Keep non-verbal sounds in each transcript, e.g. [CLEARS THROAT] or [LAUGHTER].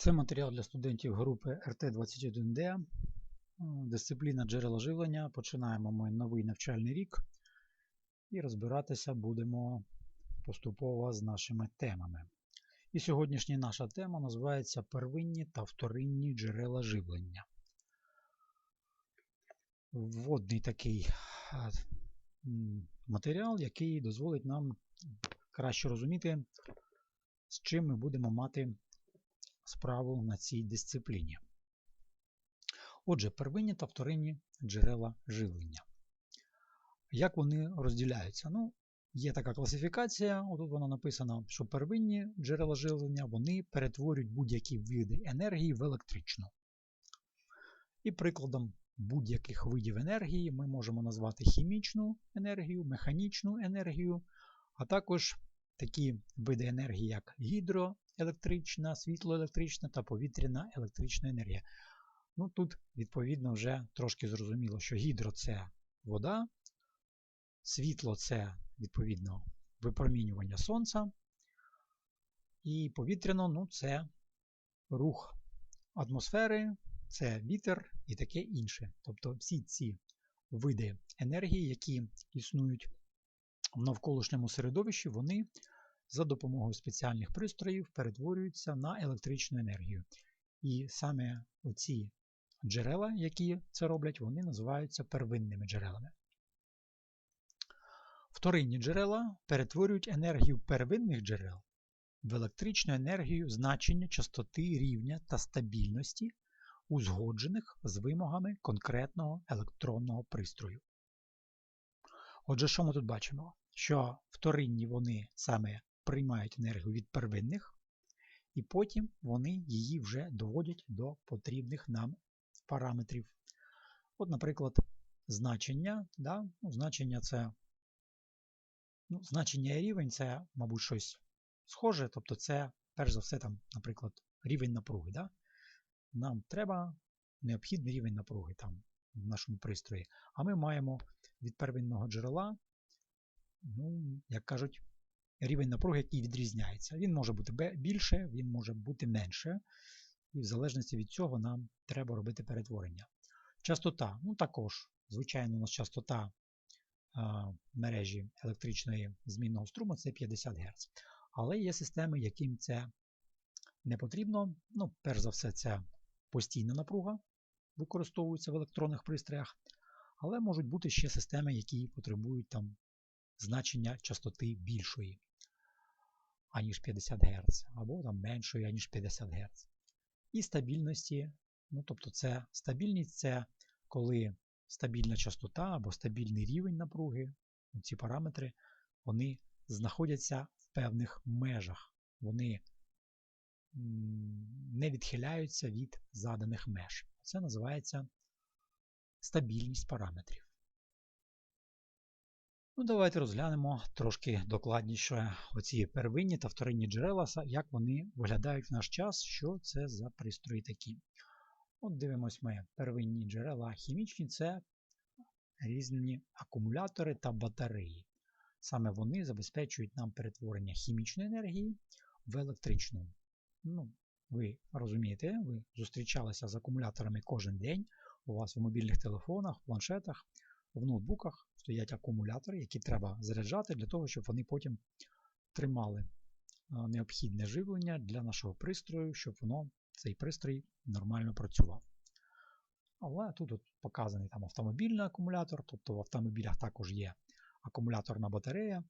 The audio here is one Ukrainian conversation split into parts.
Це матеріал для студентів групи РТ-21Д. Дисципліна джерела живлення. Починаємо ми новий навчальний рік і розбиратися будемо поступово з нашими темами. І сьогоднішня наша тема називається Первинні та вторинні джерела живлення. Вводний такий матеріал, який дозволить нам краще розуміти, з чим ми будемо мати справу на цій дисципліні. Отже, первинні та вторинні джерела живлення. Як вони розділяються? Ну, Є така класифікація, отут вона написана, що первинні джерела живлення вони перетворюють будь-які види енергії в електричну. І прикладом будь-яких видів енергії ми можемо назвати хімічну енергію, механічну енергію, а також такі види енергії, як гідроелектрична, світлоелектрична та повітряна електрична енергія. Ну, Тут, відповідно, вже трошки зрозуміло, що гідро це вода, світло це, відповідно, випромінювання сонця. І повітряно ну, це рух атмосфери, це вітер і таке інше. Тобто всі ці види енергії, які існують в навколишньому середовищі, вони за допомогою спеціальних пристроїв перетворюються на електричну енергію. І саме оці джерела, які це роблять, вони називаються первинними джерелами. Вторинні джерела перетворюють енергію первинних джерел в електричну енергію значення частоти рівня та стабільності, узгоджених з вимогами конкретного електронного пристрою. Отже, що ми тут бачимо? Що вторинні вони саме приймають енергію від первинних, і потім вони її вже доводять до потрібних нам параметрів. От, наприклад, значення. Да? Ну, Значення це ну, значення і рівень це, мабуть, щось схоже. Тобто, це, перш за все, там, наприклад, рівень напруги. Да? Нам треба необхідний рівень напруги там, в нашому пристрої. А ми маємо від первинного джерела, ну, як кажуть, рівень напруги, який відрізняється. Він може бути більше, він може бути менше. І в залежності від цього нам треба робити перетворення. Частота, ну також, звичайно, у нас частота а, мережі електричної змінного струму це 50 Гц. Але є системи, яким це не потрібно. Ну, Перш за все, це постійна напруга, використовується в електронних пристроях. Але можуть бути ще системи, які потребують там значення частоти більшої, аніж 50 Гц, або там меншої, аніж 50 Гц. І стабільності. ну тобто це Стабільність це коли стабільна частота або стабільний рівень напруги, ці параметри, вони знаходяться в певних межах. Вони не відхиляються від заданих меж. Це називається стабільність параметрів. Ну, Давайте розглянемо трошки докладніше оці первинні та вторинні джерела, як вони виглядають в наш час, що це за пристрої такі. От дивимось ми первинні джерела хімічні це різні акумулятори та батареї. Саме вони забезпечують нам перетворення хімічної енергії в електричну. Ну, Ви розумієте, ви зустрічалися з акумуляторами кожен день у вас в мобільних телефонах, планшетах, в ноутбуках стоять акумулятори, які треба заряджати для того, щоб вони потім тримали необхідне живлення для нашого пристрою, щоб воно, цей пристрій нормально працював. Але тут от показаний там автомобільний акумулятор, тобто в автомобілях також є акумуляторна батарея,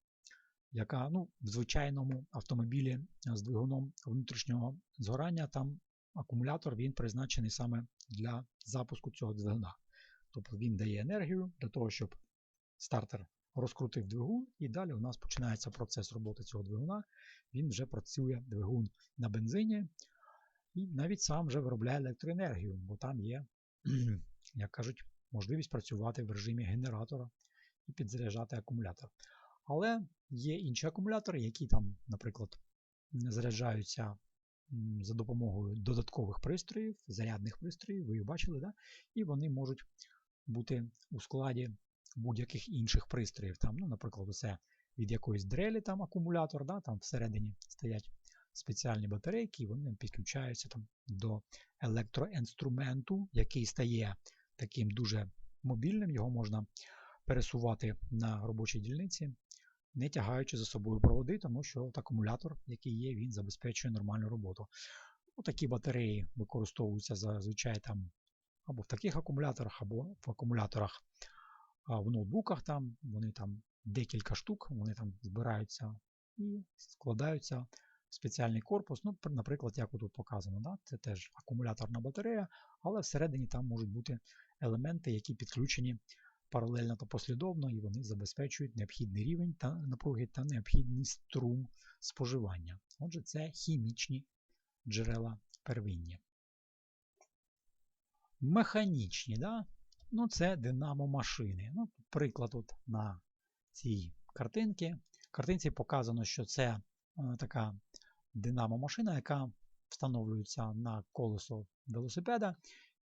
яка ну, в звичайному автомобілі з двигуном внутрішнього згорання, там акумулятор він призначений саме для запуску цього двигуна. Тобто він дає енергію для того, щоб стартер розкрутив двигун, і далі у нас починається процес роботи цього двигуна. Він вже працює двигун на бензині, і навіть сам вже виробляє електроенергію, бо там є, [CLEARS THROAT] як кажуть, можливість працювати в режимі генератора і підзаряджати акумулятор. Але є інші акумулятори, які там, наприклад, заряджаються за допомогою додаткових пристроїв, зарядних пристроїв, ви їх бачили, да? і вони можуть бути у складі будь-яких інших пристроїв. Там, ну, Наприклад, це від якоїсь дрелі там акумулятор, да? там всередині стоять спеціальні батарейки, і вони підключаються там до електроінструменту, який стає таким дуже мобільним, його можна пересувати на робочій дільниці, не тягаючи за собою проводи, тому що от акумулятор, який є, він забезпечує нормальну роботу. Ну, Такі батареї використовуються зазвичай там або в таких акумуляторах, або в акумуляторах в ноутбуках. там, Вони там декілька штук, вони там збираються і складаються в спеціальний корпус. Ну, Наприклад, як тут показано, да? це теж акумуляторна батарея, але всередині там можуть бути елементи, які підключені паралельно та послідовно, і вони забезпечують необхідний рівень та напруги та необхідний струм споживання. Отже, це хімічні джерела первинні. Механічні, да? ну це динамо. Ну, Приклад от на цій картинці. картинці показано, що це е, така динамо-машина, яка встановлюється на колесо велосипеда,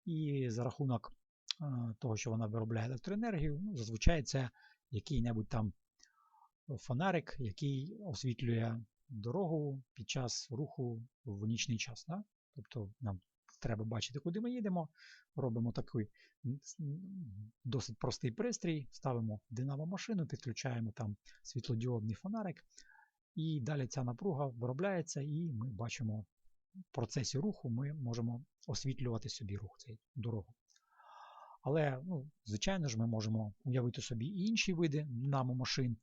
і за рахунок е, того, що вона виробляє електроенергію, ну, зазвичай це який-небудь там фонарик, який освітлює дорогу під час руху в нічний час. Да? Тобто нам треба бачити, куди ми їдемо. Робимо такий досить простий пристрій, ставимо динамо-машину, підключаємо там світлодіодний фонарик, і далі ця напруга виробляється, і ми бачимо в процесі руху, ми можемо освітлювати собі рух цей дорогу. Але, ну, звичайно ж, ми можемо уявити собі і інші види динамо-машин.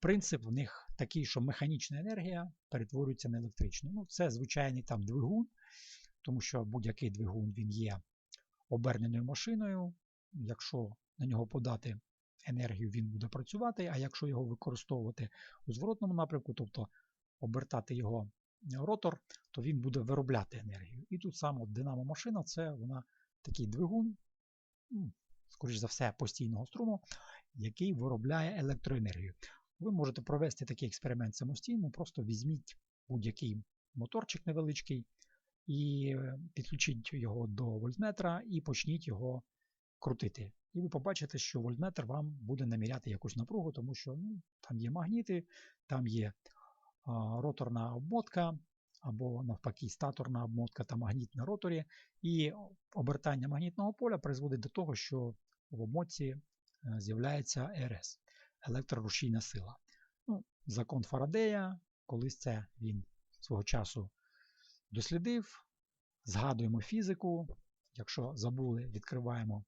Принцип в них такий, що механічна енергія перетворюється на електричну. Ну, Це звичайний там двигун, тому що будь-який двигун він є оберненою машиною. Якщо на нього подати енергію, він буде працювати, а якщо його використовувати у зворотному напрямку, тобто обертати його ротор, то він буде виробляти енергію. І тут саме динамо-машина це вона такий двигун, ну, скоріш за все, постійного струму, який виробляє електроенергію. Ви можете провести такий експеримент самостійно, просто візьміть будь-який моторчик невеличкий, і е, підключіть його до вольтметра і почніть його крутити. І ви побачите, що вольтметр вам буде наміряти якусь напругу, тому що ну, там є магніти, там є а, роторна обмотка, або навпаки статорна обмотка та магніт на роторі. І обертання магнітного поля призводить до того, що в обмотці е, з'являється РС електрорушійна сила. Ну, Закон Фарадея, колись це він свого часу дослідив. Згадуємо фізику. Якщо забули, відкриваємо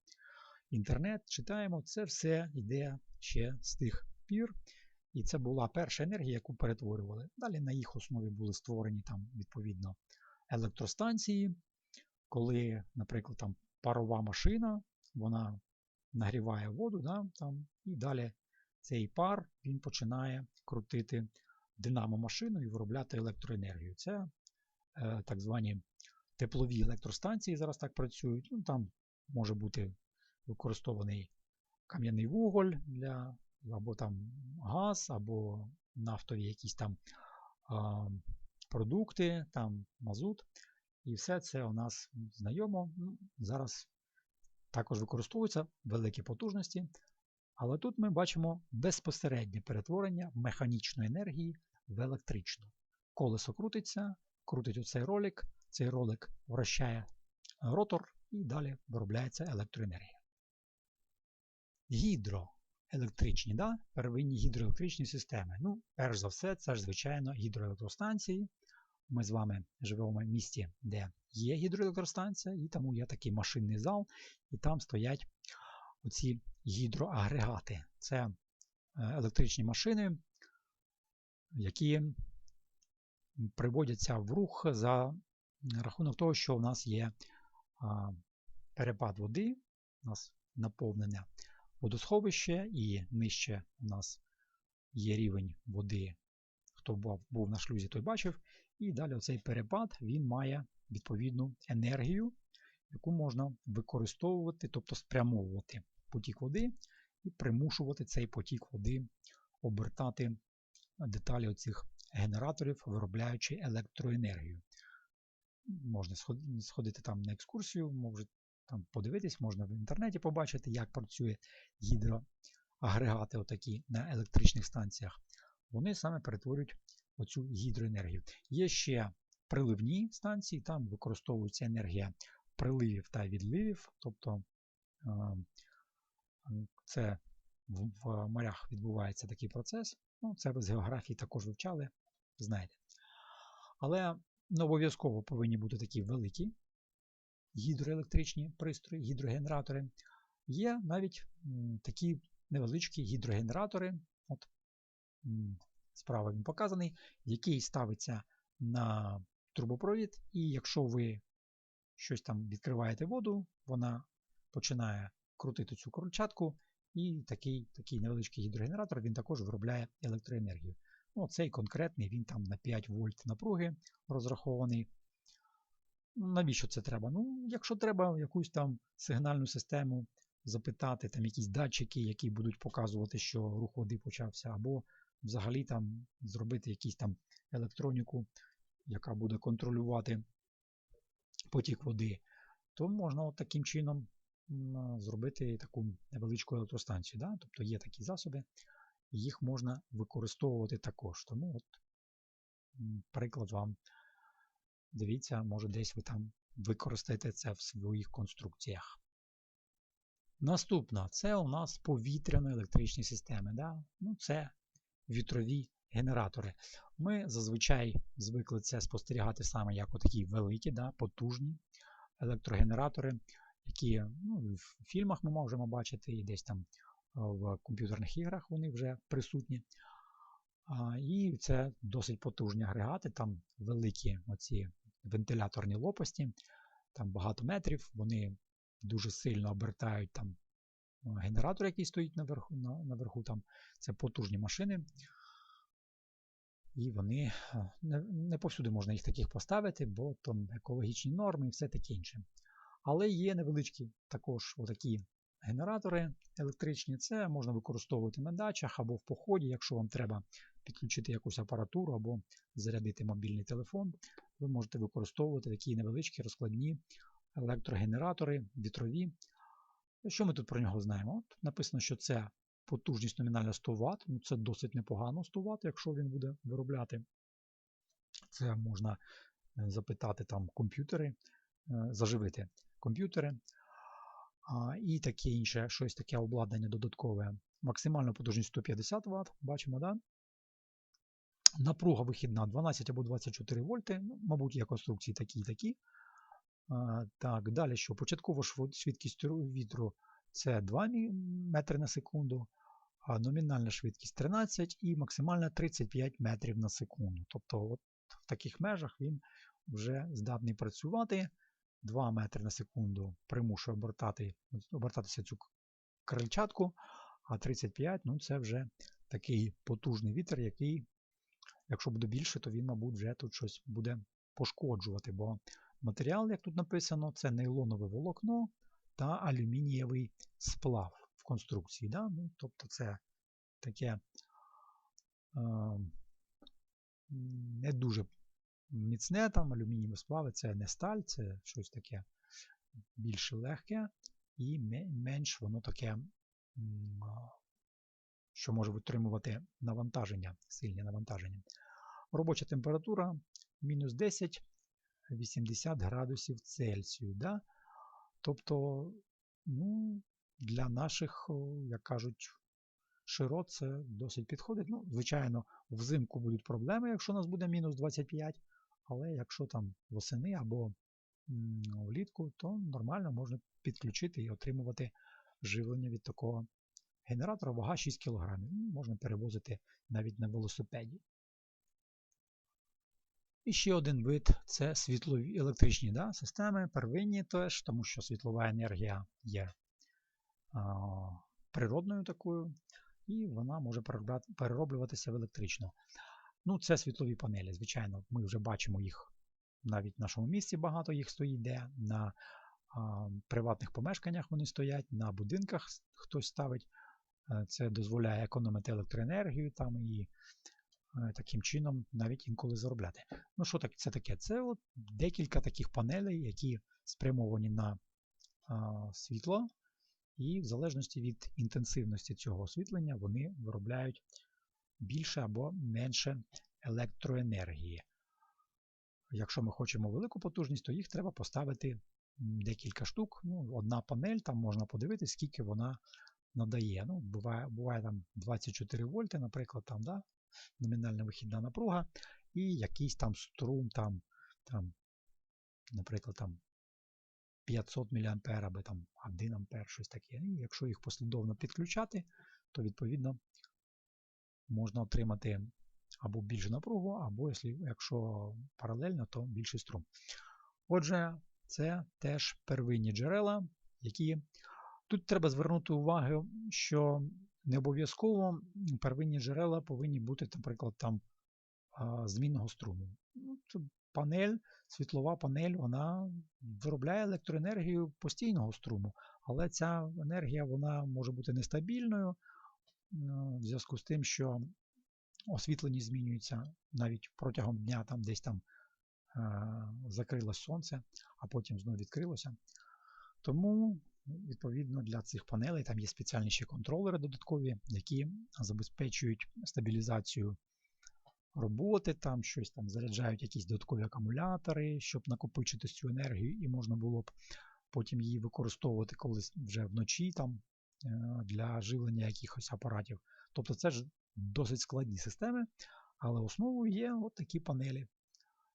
інтернет, читаємо, це все йде ще з тих пір. І це була перша енергія, яку перетворювали. Далі на їх основі були створені там, відповідно, електростанції, коли, наприклад, там парова машина, вона нагріває воду, да, там, і далі цей пар він починає крутити динамо-машину і виробляти електроенергію. Це так звані теплові електростанції зараз так працюють. Ну, Там може бути використований кам'яний вуголь для, або там газ, або нафтові якісь там а, продукти, там мазут. І все це у нас знайомо. Ну, Зараз також використовуються великі потужності. Але тут ми бачимо безпосереднє перетворення механічної енергії в електричну. Колесо крутиться, крутить оцей ролик, цей ролик вращає ротор і далі виробляється електроенергія. Гідроелектричні, да? первинні гідроелектричні системи. Ну, Перш за все, це ж, звичайно, гідроелектростанції. Ми з вами живемо в місті, де є гідроелектростанція, і тому є такий машинний зал, і там стоять оці гідроагрегати. Це е, електричні машини, які приводяться в рух за рахунок того, що у нас є перепад води, у нас наповнене водосховище, і нижче у нас є рівень води. Хто був на шлюзі, той бачив. І далі оцей перепад він має відповідну енергію, яку можна використовувати, тобто спрямовувати потік води і примушувати цей потік води обертати деталі оцих генераторів, виробляючи електроенергію. Можна сходити там на екскурсію, може там подивитись, можна в інтернеті побачити, як працює гідроагрегати отакі на електричних станціях. Вони саме перетворюють оцю гідроенергію. Є ще приливні станції, там використовується енергія приливів та відливів, тобто е, це в морях відбувається такий процес. Ну, Це ви з географії також вивчали, знаєте. Але не обов'язково повинні бути такі великі гідроелектричні пристрої, гідрогенератори. Є навіть такі невеличкі гідрогенератори. От, Справа він показаний, який ставиться на трубопровід, і якщо ви щось там відкриваєте воду, вона починає крутити цю кручатку, і такий такий невеличкий гідрогенератор він також виробляє електроенергію. Ну, Цей конкретний він там на 5 вольт напруги розрахований. Навіщо це треба? Ну, Якщо треба якусь там сигнальну систему запитати, там якісь датчики, які будуть показувати, що рух води почався, або взагалі там зробити якусь там електроніку, яка буде контролювати потік води, то можна от таким чином зробити таку невеличку електростанцію. Да? Тобто є такі засоби, їх можна використовувати також. Тому от приклад вам дивіться, може десь ви там використаєте це в своїх конструкціях. Наступна це у нас повітряно-електричні системи. Да? Ну, Це вітрові генератори. Ми зазвичай звикли це спостерігати саме як такі великі, да, потужні електрогенератори, які ну, в фільмах ми можемо бачити, і десь там в комп'ютерних іграх вони вже присутні. І це досить потужні агрегати, там великі оці вентиляторні лопасті, там багато метрів, вони дуже сильно обертають там генератор, який стоїть наверху, наверху там це потужні машини. І вони не повсюди можна їх таких поставити, бо там екологічні норми і все таке інше. Але є невеличкі також отакі генератори електричні. Це можна використовувати на дачах або в поході, якщо вам треба підключити якусь апаратуру або зарядити мобільний телефон. Ви можете використовувати такі невеличкі розкладні електрогенератори, вітрові. Що ми тут про нього знаємо? Тут написано, що це потужність номінальна 100 Вт. Ну, Це досить непогано 100 Вт, якщо він буде виробляти. Це можна е, запитати там комп'ютери, е, заживити комп'ютери. І таке інше, щось таке обладнання додаткове. Максимальна потужність 150 Вт, бачимо, да? Напруга вихідна 12 або 24 вольти. Ну, Мабуть, є конструкції такі і такі. Так, далі що? Початкова швидкість вітру це 2 метри на секунду, а номінальна швидкість 13 і максимальна 35 метрів на секунду. Тобто от в таких межах він вже здатний працювати. 2 метри на секунду примушує обертати, обертатися цю крильчатку, а 35 ну це вже такий потужний вітер, який, якщо буде більше, то він, мабуть, вже тут щось буде пошкоджувати. бо Матеріал, як тут написано, це нейлонове волокно та алюмінієвий сплав в конструкції. Да? Ну, Тобто це таке е, не дуже міцне там алюмінієві сплави, це не сталь, це щось таке більш легке і менш воно таке, що може витримувати навантаження, сильні навантаження. Робоча температура мінус 10 80 градусів Цельсію. Да? Тобто, ну, для наших, як кажуть, широт це досить підходить. Ну, Звичайно, взимку будуть проблеми, якщо у нас буде мінус 25, але якщо там восени або влітку, то нормально можна підключити і отримувати живлення від такого генератора, вага 6 кг. Можна перевозити навіть на велосипеді. І ще один вид це світлові електричні да, системи, первинні теж, тому що світлова енергія є а, природною такою, і вона може перероблюватися в електричну. Ну, Це світлові панелі. Звичайно, ми вже бачимо їх навіть в нашому місці багато їх стоїть, де на а, приватних помешканнях вони стоять, на будинках хтось ставить. Е, це дозволяє економити електроенергію там і Е, таким чином навіть інколи заробляти. Ну, що так, це таке? Це от декілька таких панелей, які спрямовані на а, світло, і в залежності від інтенсивності цього освітлення вони виробляють більше або менше електроенергії. Якщо ми хочемо велику потужність, то їх треба поставити декілька штук. Ну, одна панель, там можна подивитися, скільки вона надає. Ну, буває, буває там 24 вольти, наприклад, там, да? номінальна вихідна напруга, і якийсь там струм, там, там, наприклад, там 500 мА або там 1 А, щось таке. І якщо їх послідовно підключати, то відповідно можна отримати або більшу напругу, або якщо паралельно, то більший струм. Отже, це теж первинні джерела, які. Тут треба звернути увагу, що не обов'язково первинні джерела повинні бути, наприклад, там змінного струму. Ну, панель, світлова панель, вона виробляє електроенергію постійного струму, але ця енергія вона може бути нестабільною в зв'язку з тим, що освітлення змінюється навіть протягом дня, там десь там закрилось сонце, а потім знову відкрилося. Тому, відповідно, для цих панелей там є спеціальні ще контролери додаткові, які забезпечують стабілізацію роботи, там щось там заряджають якісь додаткові акумулятори, щоб накопичити цю енергію, і можна було б потім її використовувати колись вже вночі там е, для живлення якихось апаратів. Тобто це ж досить складні системи, але основою є от такі панелі,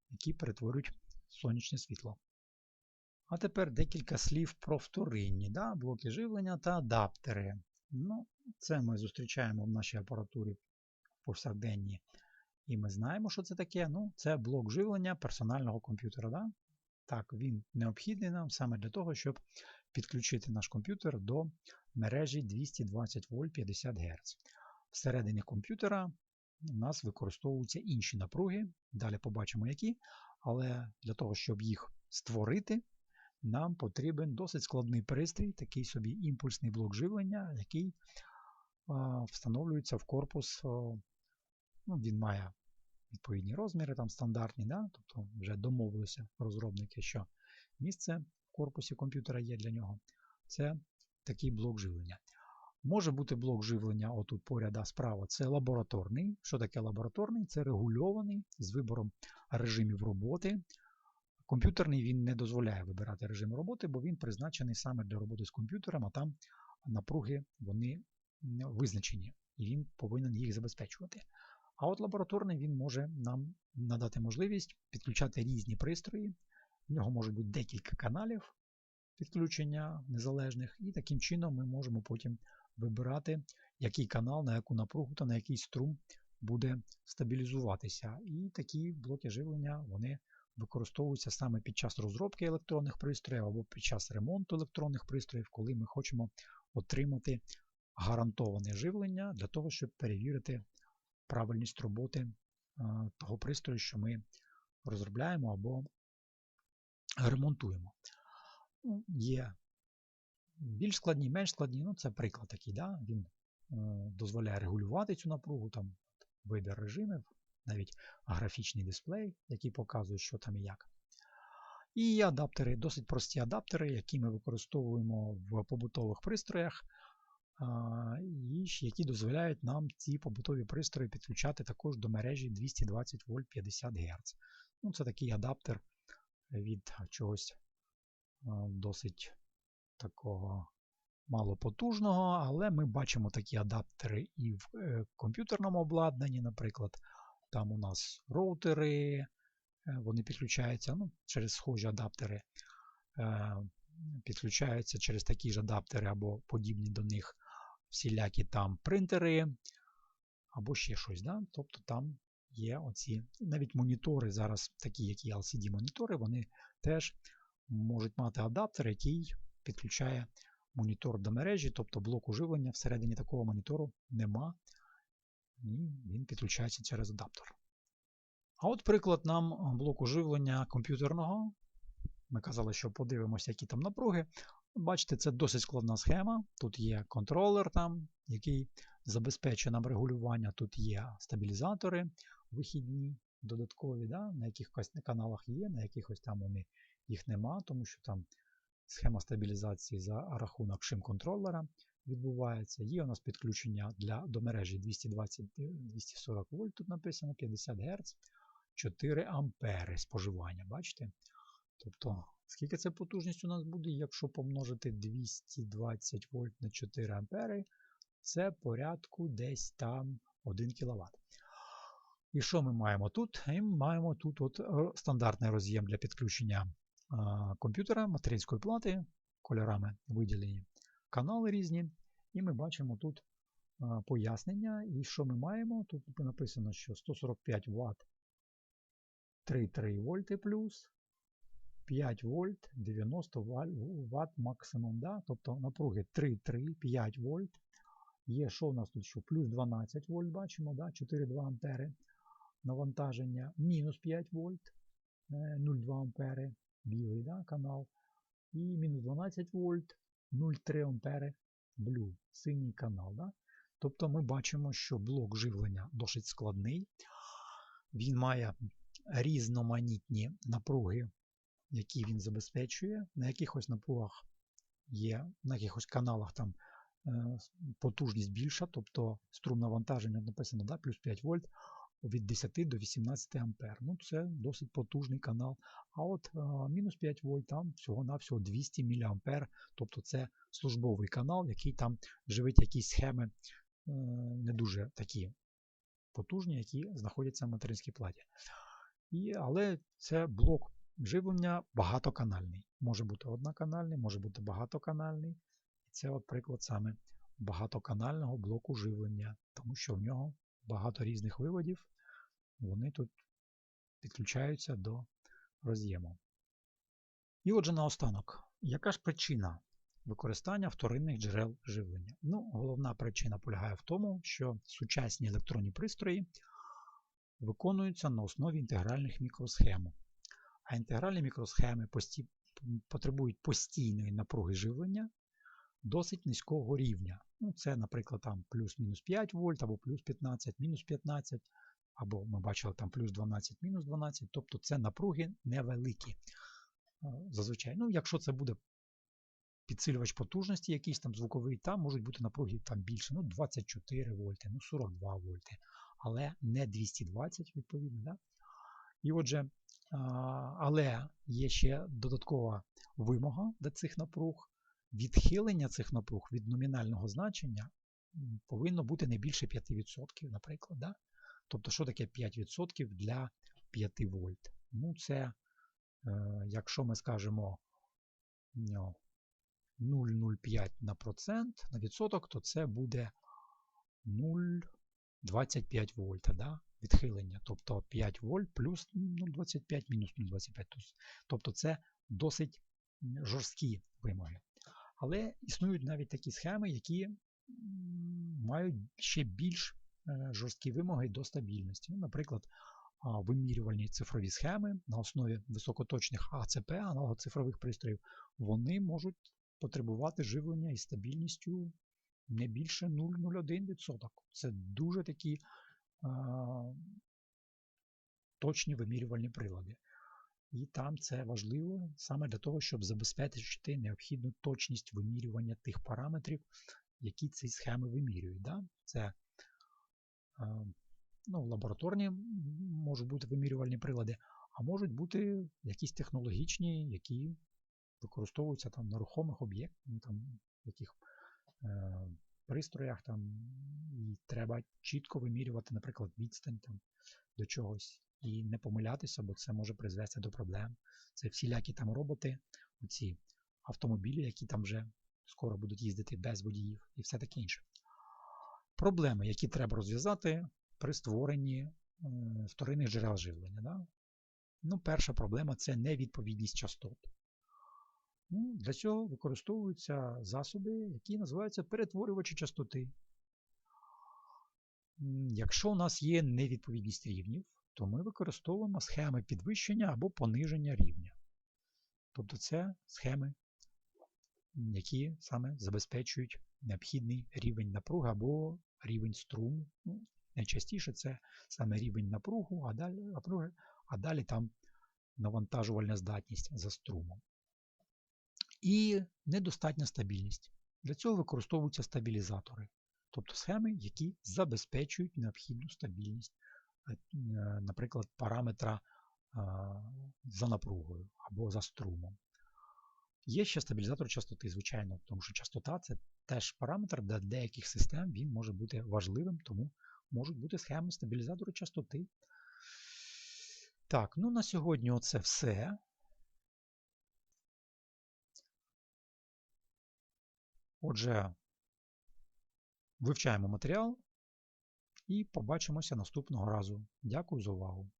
які перетворюють сонячне світло. А тепер декілька слів про вторинні да, блоки живлення та адаптери. Ну, Це ми зустрічаємо в нашій апаратурі повсякденні і ми знаємо, що це таке. Ну, Це блок живлення персонального комп'ютера. Да? Так, він необхідний нам саме для того, щоб підключити наш комп'ютер до мережі 220 вольт 50 Гц. Всередині комп'ютера у нас використовуються інші напруги. Далі побачимо які. Але для того, щоб їх створити, нам потрібен досить складний пристрій, такий собі імпульсний блок живлення, який встановлюється в корпус Ну, Він має відповідні розміри, там стандартні, да? тобто вже домовилися розробники, що місце корпусі комп'ютера є для нього. Це такий блок живлення. Може бути блок живлення, отут поряд справа, це лабораторний. Що таке лабораторний? Це регульований з вибором режимів роботи. Комп'ютерний він не дозволяє вибирати режим роботи, бо він призначений саме для роботи з комп'ютером, а там напруги вони визначені, і він повинен їх забезпечувати. А от лабораторний він може нам надати можливість підключати різні пристрої. В нього може бути декілька каналів підключення незалежних, і таким чином ми можемо потім вибирати, який канал, на яку напругу та на який струм буде стабілізуватися. І такі блоки живлення вони використовуються саме під час розробки електронних пристроїв або під час ремонту електронних пристроїв, коли ми хочемо отримати гарантоване живлення для того, щоб перевірити правильність роботи того пристрою, що ми розробляємо або ремонтуємо. Ну, Є більш складні, менш складні, ну це приклад такий. да? Він е, дозволяє регулювати цю напругу, там вибір режимів, навіть графічний дисплей, який показує, що там і як. І адаптери, досить прості адаптери, які ми використовуємо в побутових пристроях і які дозволяють нам ці побутові пристрої підключати також до мережі 220 вольт 50 Гц. Ну, Це такий адаптер від чогось досить такого малопотужного, але ми бачимо такі адаптери і в е, комп'ютерному обладнанні, наприклад. Там у нас роутери, е, вони підключаються ну, через схожі адаптери. Е, підключаються через такі ж адаптери або подібні до них всілякі там принтери або ще щось. Да? Тобто там є оці. Навіть монітори зараз, такі, як і LCD-монітори, вони теж можуть мати адаптер, який підключає монітор до мережі, тобто блок уживлення всередині такого монітору нема, і він підключається через адаптер. А от приклад нам блоку живлення комп'ютерного. Ми казали, що подивимося, які там напруги. Бачите, це досить складна схема. Тут є контролер, там, який забезпечує нам регулювання. Тут є стабілізатори вихідні, додаткові, да? на якихось каналах є, на якихось там вони їх нема, тому що там схема стабілізації за рахунок шим-контролера відбувається. Є у нас підключення для, до мережі 220-240 вольт, тут написано 50 Гц, 4 ампери споживання. Бачите? Тобто, скільки це потужність у нас буде, якщо помножити 220 вольт на 4 ампери, це порядку десь там 1 кВт. І що ми маємо тут? І маємо тут от стандартний роз'єм для підключення комп'ютера, материнської плати, кольорами виділені канали різні. І ми бачимо тут пояснення. І що ми маємо? Тут написано, що 145 Вт 3,3 вольти плюс, 5 вольт 90 Вт максимум. Да? Тобто напруги 3,3, 5 вольт. Є, що у нас тут? що? Плюс 12 вольт бачимо, да? 4,2 ампери навантаження, мінус 5 вольт, 0,2 ампери, білий да, канал. І мінус 12 вольт, 0,3 ампери, blue, синій канал. Да? Тобто ми бачимо, що блок живлення досить складний. Він має різноманітні напруги, які він забезпечує. На якихось напругах є, на якихось каналах там потужність більша, тобто струм навантаження написано да, плюс 5 вольт від 10 до 18 ампер. Ну, Це досить потужний канал. А от а, мінус 5 вольт там всього-навсього 200 мА, тобто це службовий канал, який там живить якісь схеми е, не дуже такі потужні, які знаходяться в материнській платі. Але це блок живлення багатоканальний. Може бути одноканальний, може бути багатоканальний. І це от приклад саме багатоканального блоку живлення, тому що в нього багато різних виводів, вони тут підключаються до роз'єму. І отже, наостанок, яка ж причина використання вторинних джерел живлення? Ну, Головна причина полягає в тому, що сучасні електронні пристрої виконуються на основі інтегральних мікросхем. А інтегральні мікросхеми пості... потребують постійної напруги живлення досить низького рівня. Ну, Це, наприклад, там плюс-мінус 5 вольт, або плюс 15, мінус 15, або ми бачили там плюс 12, мінус 12, тобто це напруги невеликі. Зазвичай, ну, якщо це буде підсилювач потужності, якийсь там звуковий, там можуть бути напруги там більше, ну 24 вольти, ну 42 вольти, але не 220, відповідно. Да? І отже, але є ще додаткова вимога до цих напруг відхилення цих напруг від номінального значення повинно бути не більше 5%, наприклад. Да? Тобто, що таке 5% для 5 вольт? Ну, це, е, якщо ми скажемо 0,05 на процент на відсоток, то це буде 0,25 вольта да? відхилення. Тобто 5 вольт плюс 0,25 мінус 0,25. Тобто це досить жорсткі вимоги. Але існують навіть такі схеми, які мають ще більш е, жорсткі вимоги до стабільності. Ну, Наприклад, вимірювальні цифрові схеми на основі високоточних АЦП, аналогоцифрових пристроїв, вони можуть потребувати живлення із стабільністю не більше 0,01%. Це дуже такі точні вимірювальні прилади. І там це важливо саме для того, щоб забезпечити необхідну точність вимірювання тих параметрів, які ці схеми вимірюють. Да? Це е, ну, лабораторні можуть бути вимірювальні прилади, а можуть бути якісь технологічні, які використовуються там на рухомих об'єктах, ну, там, яких е, пристроях там, і треба чітко вимірювати, наприклад, відстань там, до чогось і не помилятися, бо це може призвести до проблем. Це всілякі там роботи, оці автомобілі, які там вже скоро будуть їздити без водіїв і все таке інше. Проблеми, які треба розв'язати при створенні е, вторинних джерел живлення. Да? Ну, Перша проблема це невідповідність частот. Ну, Для цього використовуються засоби, які називаються перетворювачі частоти. Якщо у нас є невідповідність рівнів, то ми використовуємо схеми підвищення або пониження рівня. Тобто це схеми, які саме забезпечують необхідний рівень напруги або рівень струму. Ну, Найчастіше це саме рівень напругу, а далі, напруги, а далі там навантажувальна здатність за струмом. і недостатня стабільність. Для цього використовуються стабілізатори, тобто схеми, які забезпечують необхідну стабільність, наприклад, параметра за напругою або за струмом. Є ще стабілізатор частоти, звичайно, тому що частота це теж параметр для деяких систем він може бути важливим, тому можуть бути схеми стабілізатору частоти. Так, ну на сьогодні оце все. Отже, вивчаємо матеріал і побачимося наступного разу. Дякую за увагу!